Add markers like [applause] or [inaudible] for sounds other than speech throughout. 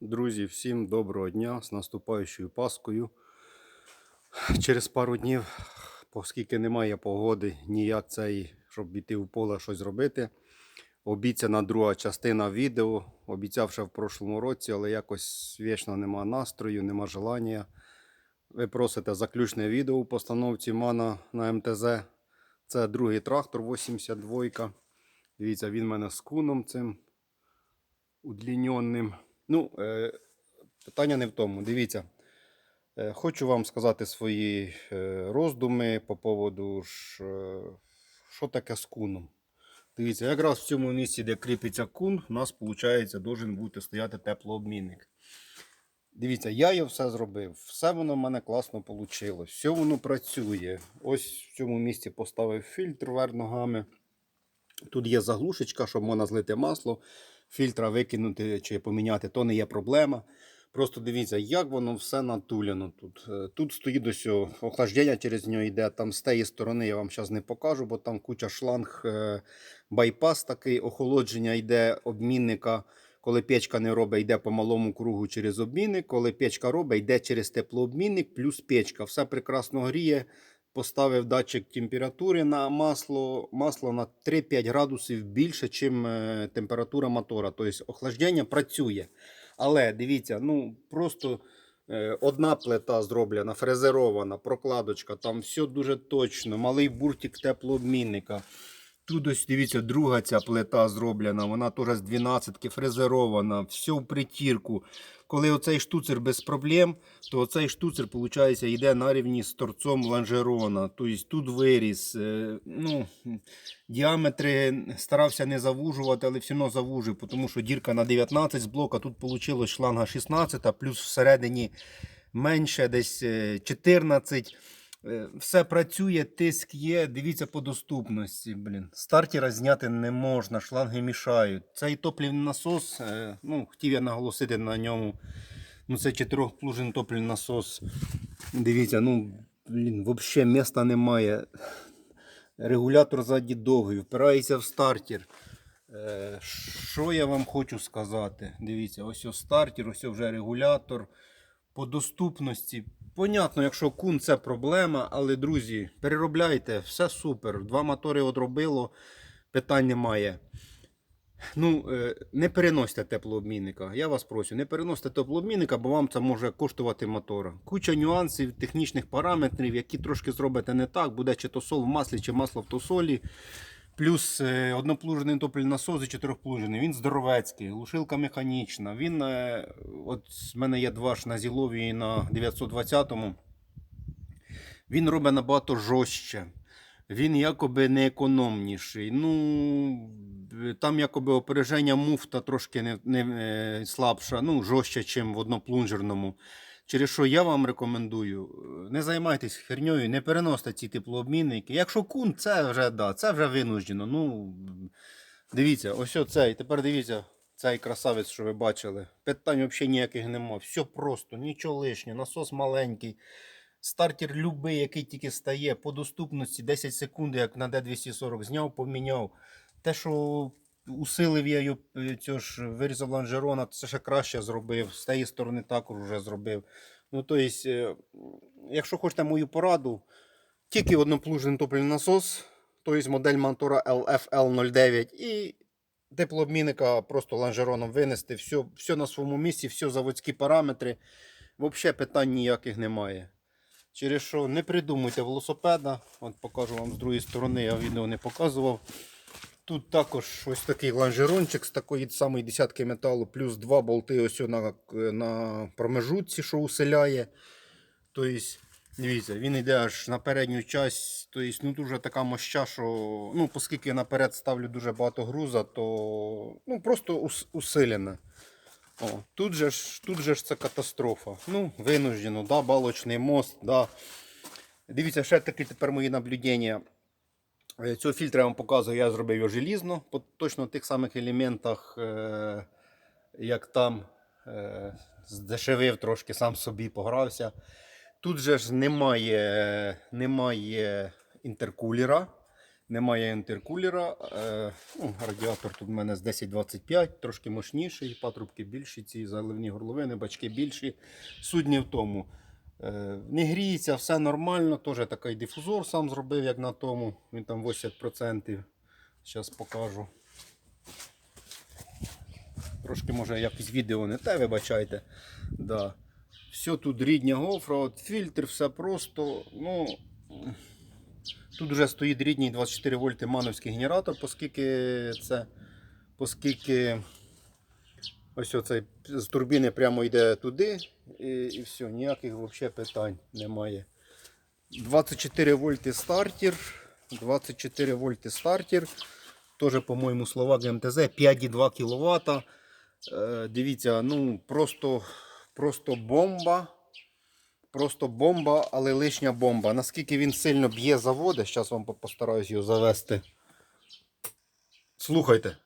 Друзі, всім доброго дня з наступаючою Паскою. Через пару днів, оскільки немає погоди, ніяк цей, щоб йти в поле щось робити. Обіцяна друга частина відео. Обіцяв ще в прошлому році, але якось вічно нема настрою, нема желання. Ви просите заключне відео у постановці Мана на МТЗ. Це другий трактор 82. Дивіться, він в мене з куном цим удліненним. Ну, е, питання не в тому. Дивіться, е, хочу вам сказати свої е, роздуми по поводу, що таке з куном. Дивіться, якраз в цьому місці, де кріпиться кун, у нас, виходить, должен бути стояти теплообмінник. Дивіться, я його все зробив. Все воно в мене класно вийшло. Все воно працює. Ось в цьому місці поставив фільтр вверх ногами. Тут є заглушечка, щоб можна злити масло, фільтра викинути чи поміняти, то не є проблема. Просто дивіться, як воно все натуляно тут. Е, Тут стоїть ось охлаждення через нього йде. Там з тієї сторони я вам зараз не покажу, бо там куча шланг, е, байпас такий, охолодження йде обмінника. Коли печка не робить, йде по малому кругу через обмінник. Коли печка робить, йде через теплообмінник плюс печка. Все прекрасно гріє. Поставив датчик температури на масло. Масло на 3-5 градусів більше, ніж температура мотора. Тобто охлаждення працює. Але дивіться, ну просто е, одна плита зроблена, фрезерована, прокладочка, там все дуже точно. Малий буртик теплообмінника. Тут ось дивіться, друга ця плита зроблена, вона теж з 12 фрезерована, все в притірку. Коли оцей штуцер без проблем, то оцей штуцер, виходить, йде на рівні з торцом ланжерона. Тобто тут виріс. е, Ну, діаметри старався не завужувати, але все одно завужив, тому що дірка на 19 з блока, тут вийшло шланга 16, плюс всередині менше, десь е, 14. Е, Все працює, тиск є. Дивіться по доступності. Блін. Стартера зняти не можна, шланги мішають. Цей топливний насос, е, ну, хотів я наголосити на ньому. Ну, це чотирьохплужин топливний насос. Дивіться, ну, блін, взагалі міста немає. Регулятор ззаді довгий, впирається в стартер. Е, Що я вам хочу сказати? Дивіться, ось ось стартер, ось вже регулятор. По доступності. Понятно, якщо кун це проблема, але друзі, переробляйте, все супер. Два мотори одробило, питань немає. Ну, е, не переносьте теплообмінника. Я вас прошу, не переносьте теплообмінника, бо вам це може коштувати мотора. Куча нюансів, технічних параметрів, які трошки зробите не так, буде чи то сол в маслі, чи масло в тосолі. Плюс е, одноплужений топливний насос і чотирьохплужений. Він здоровецький, глушилка механічна. Він, е, от в мене є два ж на Зілові і на 920-му. Він робить набагато жорстче. Він якоби не економніший. Ну, там якоби опереження муфта трошки не, не е, слабша, ну, жорстче, ніж в одноплунжерному. Через що я вам рекомендую, е, не займайтесь херньою, не переносьте ці теплообмінники. Якщо кун, це вже да, це вже винуждено. Ну, дивіться, ось оцей. Тепер дивіться, цей красавець, що ви бачили. Питань взагалі ніяких нема. Все просто, нічого лишнього, насос маленький. Стартер любий, який тільки стає, по доступності 10 секунд, як на D240 зняв, поміняв. Те, що усилив я його, е, цього ж вирізав лонжерона, це ще краще зробив. З тієї сторони також вже зробив. Ну, тобто, якщо хочете мою пораду, тільки одноплужний топливний насос, тобто модель мотора LFL09 і теплообмінника просто лонжероном винести. Все, все на своєму місці, все заводські параметри. Взагалі питань ніяких немає. Через що не придумуйте велосипеда. От покажу вам з другої сторони, я відео не показував. Тут також ось такий лонжерончик з такої самої десятки металу, плюс два болти ось на, на промежутці, що усиляє. Тобто, дивіться, він йде аж на передню часть. Тобто, ну дуже така моща, що ну, оскільки я наперед ставлю дуже багато груза, то ну, просто ус, усилене. О, тут же ж, тут же ж це катастрофа. Ну, винуждено, да, балочний мост, да. Дивіться, ще такі тепер мої наблюдення. Е, Цього фільтра я вам показую, я зробив його желізно, по точно тих самих елементах, е, як там е, здешевив трошки, сам собі погрався. Тут же ж немає, немає інтеркулера. немає інтеркулера. Ну, радіатор тут в мене з 1025, трошки мощніший, патрубки більші, ці заливні горловини, бачки більші. Суть не в тому. Е, не гріється, все нормально. Теж такий дифузор сам зробив, як на тому. Він там 80%. Зараз покажу. Трошки може якось відео не те, вибачайте. Да. Все тут рідня гофра, от фільтр, все просто. Ну, тут вже стоїть рідній 24 вольти мановський генератор, оскільки це, оскільки ось оцей з турбіни прямо йде туди і, і все, ніяких взагалі питань немає. 24 вольти стартер. 24 вольти стартер. Теж, по-моєму, Словак МТЗ 5,2 кВт. Е, дивіться, ну просто, просто бомба. Просто бомба, але лишня бомба. Наскільки він сильно б'є заводи, зараз вам по- постараюсь його завести. Слухайте.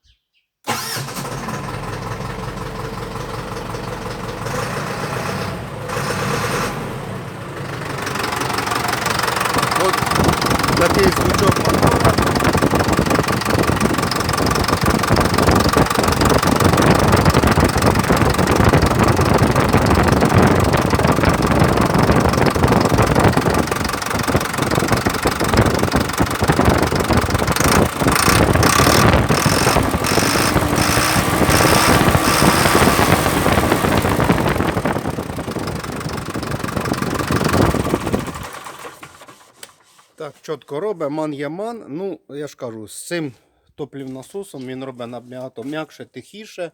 От такий звучок мотора. Так, чітко робить, ман є ман. Ну, я ж кажу, з цим топлівнасосом він робить набагато м'якше, тихіше.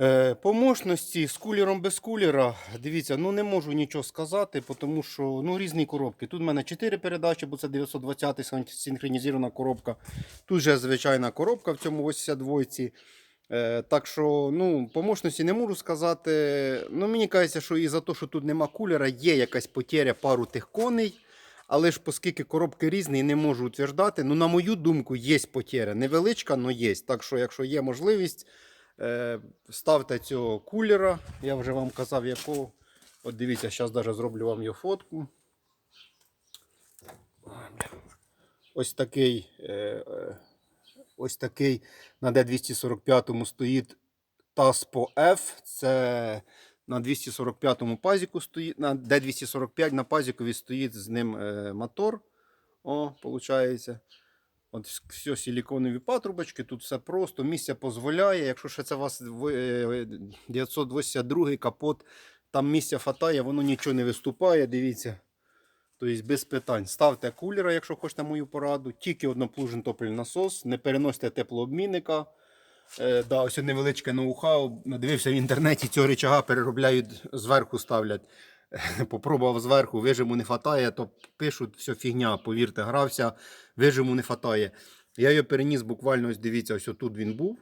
Е, по мощності з кулером без кулера, дивіться, ну не можу нічого сказати, тому що ну, різні коробки. Тут в мене 4 передачі, бо це 920 синхронізована коробка. Тут же звичайна коробка в цьому 82-ці. Е, так що, ну, по мощності не можу сказати. Ну, мені кажеться, що і за те, що тут нема кулера, є якась потеря пару тих коней. Але ж, оскільки коробки різні, не можу утверждати. Ну, на мою думку, є потеря. Невеличка, але є. Так що, якщо є можливість, е, ставте цього кулера. Я вже вам казав, якого. От дивіться, зараз навіть зроблю вам його фотку. Ось такий. Е, е, ось такий на D245 стоїть Taspo F. Це на 245 пазіку стоїть, на D245 на пазікові стоїть з ним е, мотор. О, виходить. От все силіконові патрубочки, тут все просто, місця дозволяє. Якщо ще це у вас в- е, 982 капот, там місця хватає, воно нічого не виступає, дивіться. Тобто без питань. Ставте кулера, якщо хочете мою пораду. Тільки одноплужний топливний насос, не переносите теплообмінника. Е, да, ось невеличке ноу-хау. Дивився в інтернеті, цього рычага переробляють, зверху ставлять. [laughs] Попробував зверху, вижиму не хватає, то пишуть, все фігня, повірте, грався, вижиму не хватає. Я його переніс буквально, ось дивіться, ось тут він був.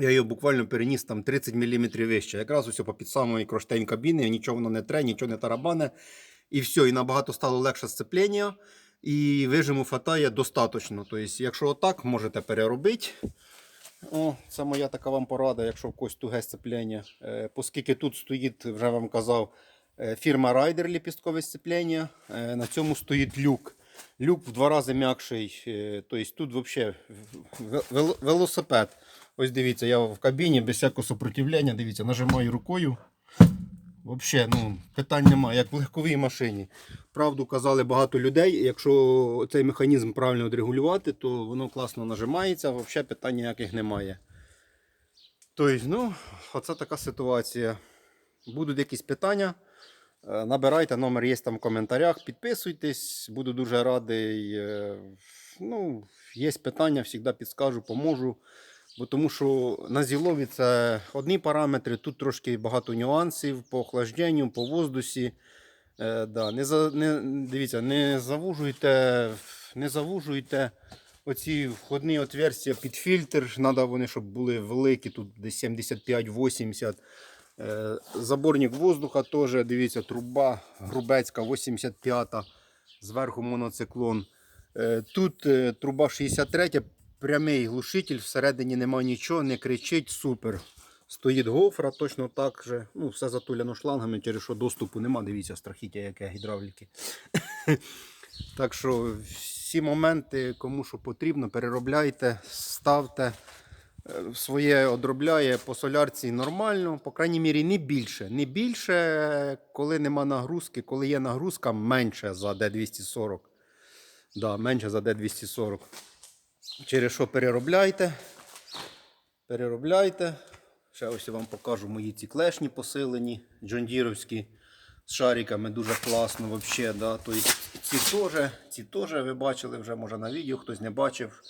Я його буквально переніс там 30 мм вище. Якраз ось під самої кронштейн кабіни, нічого воно не тре, нічого не тарабане. І все, і набагато стало легше сцеплення. І вижиму хватає достатньо. Тобто, якщо отак, можете переробити. О, це моя така вам порада, якщо в когось туге сцеплення. Е, оскільки тут стоїть, вже вам казав, е, фірма Райдер ліпісткове сцеплення. Е, на цьому стоїть люк. Люк в два рази м'якший. Е, тобто тут взагалі вел- велосипед. Ось дивіться, я в кабіні без всякого сопротивлення. Дивіться, нажимаю рукою. Взагалі, ну, питань немає, як в легковій машині. Правду казали багато людей. Якщо цей механізм правильно відрегулювати, то воно класно нажимається, взагалі питань ніяких немає. Тобто, ну, оце така ситуація. Будуть якісь питання. е, Набирайте, номер є там в коментарях, підписуйтесь, буду дуже радий. е, Ну, є питання, завжди підскажу, поможу. Бо тому що на зілові це одні параметри, тут трошки багато нюансів по охлажденню, по воздусі. Е, да, не, за, не, дивіться, не завужуйте, не завужуйте оці входні отверстия під фільтр. Треба вони, щоб були великі, тут десь 75-80. Е, заборник воздуха теж, дивіться, труба грубецька 85-та. зверху моноциклон. Е, Тут е, труба 63, прямий глушитель, всередині нема нічого, не кричить, супер. Стоїть гофра, точно так же. Ну, все затуляно шлангами, через що доступу нема. Дивіться, страхіття яке гідравліки. [laughs] так що всі моменти, кому що потрібно, переробляйте, ставте. Е, Своє одробляє по солярці нормально, по крайній мірі, не більше. Не більше, коли нема нагрузки, коли є нагрузка, менше за D240. Да, менше за D240. Через що переробляйте. Переробляйте. Ще ось я вам покажу мої ці клешні посилені, джондіровські з шариками дуже класно вообще, да. Тобто ці теж, ці теж ви бачили вже може на відео, хтось не бачив.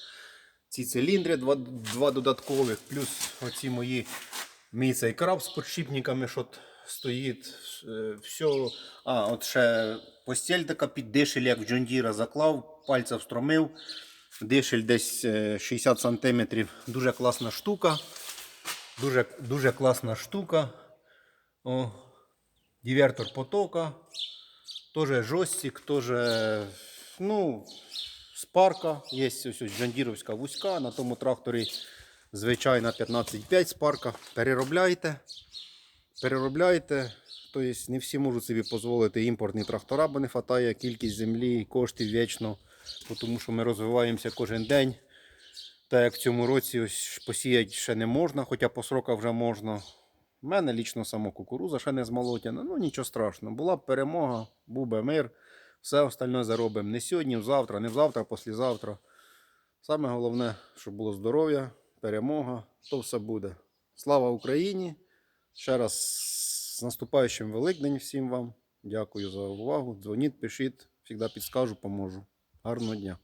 Ці циліндри два, два додаткових, плюс оці мої мій цей краб з подшипниками, що стоїть. Все. А, от ще постіль така під як в Джондіра заклав, пальця встромив. Дишель десь е, 60 см. Дуже класна штука. Дуже, дуже класна штука. О, дивертор потока. Тоже жостик, тоже, ну, спарка. Є ось ось джандіровська вузька. На тому тракторі звичайна 15,5 спарка. Переробляйте. Переробляйте. Тобто не всі можуть собі дозволити імпортні трактора, бо не вистачає кількість землі, коштів вічно, тому що ми розвиваємося кожен день. Та як в цьому році ось посіяти ще не можна, хоча по сроках вже можна. У мене лічно само кукуруза ще не змолотяна. Ну нічого страшного. Була б перемога, був би мир. Все остальне заробимо не сьогодні, завтра, не завтра, а післязавтра. Саме головне, щоб було здоров'я, перемога, то все буде. Слава Україні! Ще раз з наступаючим Великдень всім вам. Дякую за увагу. Дзвоніть, пишіть, завжди підскажу, поможу. Гарного дня!